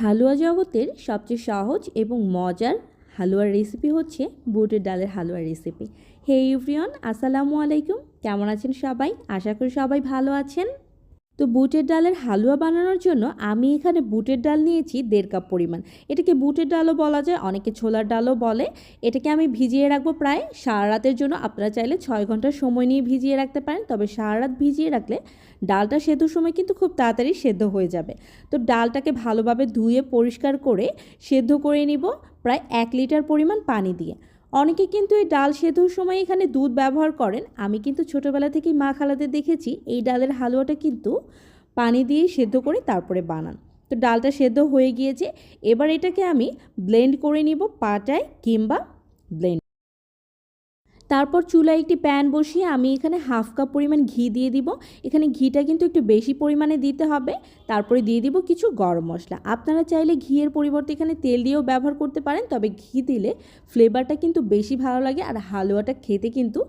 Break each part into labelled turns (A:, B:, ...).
A: হালুয়া জগতের সবচেয়ে সহজ এবং মজার হালুয়ার রেসিপি হচ্ছে বুটের ডালের হালুয়ার রেসিপি হে ইউফ্রিয়ন আসসালামু আলাইকুম। কেমন আছেন সবাই? আশা করি সবাই ভালো আছেন। তো বুটের ডালের হালুয়া বানানোর জন্য আমি এখানে বুটের ডাল নিয়েছি দেড় কাপ পরিমাণ। এটাকে বুটের ডালও বলা যায়, অনেকে ছোলার ডালও বলে। এটাকে আমি ভিজিয়ে রাখব প্রায় সারা রাতের জন্য। আপনারা চাইলে ছয় ঘণ্টা সময় নিয়ে ভিজিয়ে রাখতে পারেন, তবে সারা রাত ভিজিয়ে রাখলে ডালটা সেদ্ধর সময় কিন্তু খুব তাড়াতাড়ি সেদ্ধ হয়ে যাবে। তো ডালটাকে ভালোভাবে ধুয়ে পরিষ্কার করে সেদ্ধ করে নিব, প্রায় এক লিটার পরিমাণ পানি দিয়ে। অনেকে কিন্তু এই ডাল সেদ্ধর সময় এখানে দুধ ব্যবহার করেন। আমি কিন্তু ছোটোবেলা থেকেই মা খালাদের দেখেছি, এই ডালের হালুয়াটা কিন্তু পানি দিয়ে সেদ্ধ করে তারপরে বানান। তো ডালটা সেদ্ধ হয়ে গিয়েছে, এবার এটাকে আমি ব্লেন্ড করে নিব পাটায় কিংবা ব্লেন্ড তারপর চুলায় একটি প্যান বসিয়ে আমি এখানে হাফ কাপ পরিমাণ ঘি দিয়ে দিব। এখানে ঘিটা কিন্তু একটু বেশি পরিমাণে দিতে হবে। তারপরে দিয়ে দিব কিছু গরম মশলা। আপনারা চাইলে ঘিয়ের পরিবর্তে এখানে তেল দিয়েও ব্যবহার করতে পারেন, তবে ঘি দিলে ফ্লেভারটা কিন্তু বেশি ভালো লাগে আর হালুয়াটা খেতে কিন্তু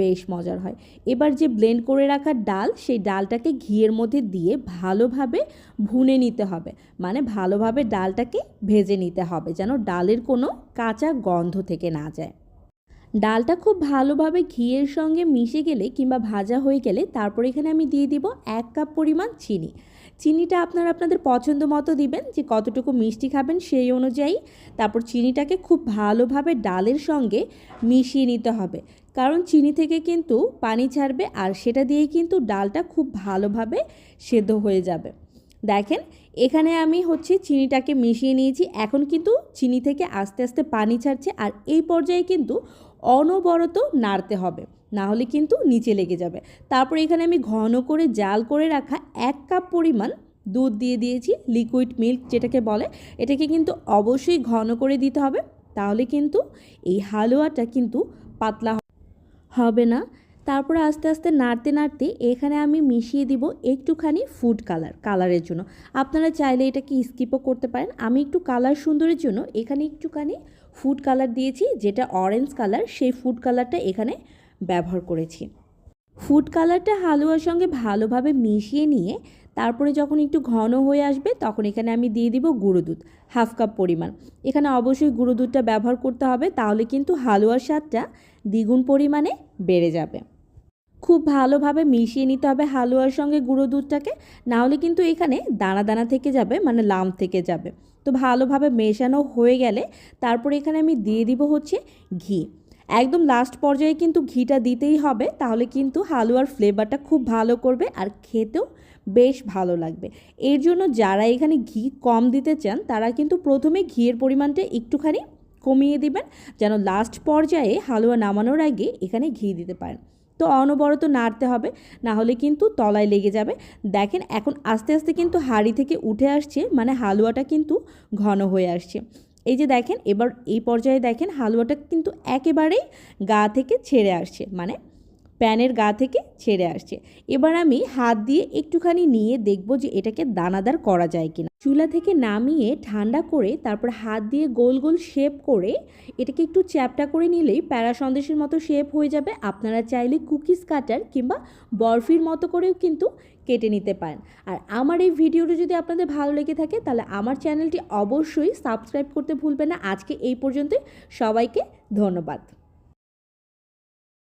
A: বেশ মজার হয়। এবার যে ব্লেন্ড করে রাখা ডাল, সেই ডালটাকে ঘিয়ের মধ্যে দিয়ে ভালোভাবে ভুনে নিতে হবে। মানে ভালোভাবে ডালটাকে ভেজে নিতে হবে যেন ডালের কোনো কাঁচা গন্ধ থেকে না যায়। ডালটা খুব ভালোভাবে ঘিয়ের সঙ্গে মিশে গেলে কিংবা ভাজা হয়ে গেলে তারপর এখানে আমি দিয়ে দিব এক কাপ পরিমাণ চিনি। চিনিটা আপনারা আপনাদের পছন্দ মতো দিবেন, যে কতটুকু মিষ্টি খাবেন সেই অনুযায়ী। তারপর চিনিটাকে খুব ভালোভাবে ডালের সঙ্গে মিশিয়ে নিতে হবে। কারণ চিনি থেকে কিন্তু পানি ছাড়বে আর সেটা দিয়েই কিন্তু ডালটা খুব ভালোভাবে সেদ্ধ হয়ে যাবে। দেখেন, এখানে আমি হচ্ছে চিনিটাকে মিশিয়ে নিয়েছি। এখন কিন্তু চিনি থেকে আস্তে আস্তে পানি ছাড়ছে আর এই পর্যায়ে কিন্তু অনবরত নাড়তে হবে না হলে কিন্তু নিচে লেগে যাবে। তারপর এখানে আমি ঘন করে জাল করে রাখা এক কাপ পরিমাণ দুধ দিয়ে দিয়েছি লিকুইড মিল্ক যেটাকে বলে। এটাকে কিন্তু অবশ্যই ঘন করে দিতে হবে, তাহলে কিন্তু এই হালুয়াটা কিন্তু পাতলা হবে না। তারপরে আস্তে আস্তে নাড়তে নাড়তে এখানে আমি মিশিয়ে দিব একটুখানি ফুড কালার কালারের জন্য। আপনারা চাইলে এটাকে স্কিপও করতে পারেন। আমি একটু কালার সুন্দরের জন্য এখানে একটুখানি ফুড কালার দিয়েছি, যেটা অরেঞ্জ কালার সেই ফুড কালারটা এখানে ব্যবহার করেছি। ফুড কালারটা হালুয়ার সঙ্গে ভালোভাবে মিশিয়ে নিয়ে তারপরে যখন একটু ঘন হয়ে আসবে, তখন এখানে আমি দিয়ে দিব গুঁড়ো দুধ হাফ কাপ পরিমাণ। এখানে অবশ্যই গুঁড়ো দুধটা ব্যবহার করতে হবে, তাহলে কিন্তু হালুয়ার স্বাদটা দ্বিগুণ পরিমাণে বেড়ে যাবে। খুব ভালোভাবে মিশিয়ে নিতে হবে হালুয়ার সঙ্গে গুঁড়ো দুধটাকে। নাহলে কিন্তু এখানে দানা দানা থেকে যাবে মানে লাম থেকে যাবে। তো ভালোভাবে মেশানো হয়ে গেলে তারপর এখানে আমি দিয়ে দিব হচ্ছে ঘি। একদম লাস্ট পর্যায়ে কিন্তু ঘিটা দিতেই হবে, তাহলে কিন্তু হালুয়ার ফ্লেভারটা খুব ভালো করবে আর খেতেও বেশ ভালো লাগবে। এর জন্য যারা এখানে ঘি কম দিতে চান, তারা কিন্তু প্রথমে ঘিয়ের পরিমাণটা একটুখানি কমিয়ে দিবেন, যেন লাস্ট পর্যায়ে হালুয়া নামানোর আগে এখানে ঘি দিতে পারেন। তো অনবরত নাড়তে হবে না হলে কিন্তু তলায় লেগে যাবে। দেখেন এখন আস্তে আস্তে কিন্তু হাড়ি থেকে উঠে আসছে মানে হালুয়াটা কিন্তু ঘন হয়ে আসছে। এই যে দেখেন, এবার এই পর্যায়ে দেখেন হালুয়াটা কিন্তু একেবারেই গা থেকে ছেড়ে আসছে মানে প্যানের গা থেকে ছেড়ে আসছে। এবার আমি হাত দিয়ে একটুখানি নিয়ে দেখব যে এটাকে দানাদার করা যায় কিনা। চুলা থেকে নামিয়ে ঠান্ডা করে তারপর হাত দিয়ে গোল গোল শেপ করে এটাকে একটু চ্যাপটা করে নিলেই প্যারা সন্দেশের মতো শেপ হয়ে যাবে। আপনারা চাইলে কুকিজ কাটার কিংবা বরফির মতো করেও কিন্তু কেটে নিতে পারেন। আর আমার এই ভিডিওটি যদি আপনাদের ভালো লেগে থাকে তাহলে আমার চ্যানেলটি অবশ্যই সাবস্ক্রাইব করতে ভুলবেন না। আজকে এই পর্যন্তই। সবাইকে ধন্যবাদ।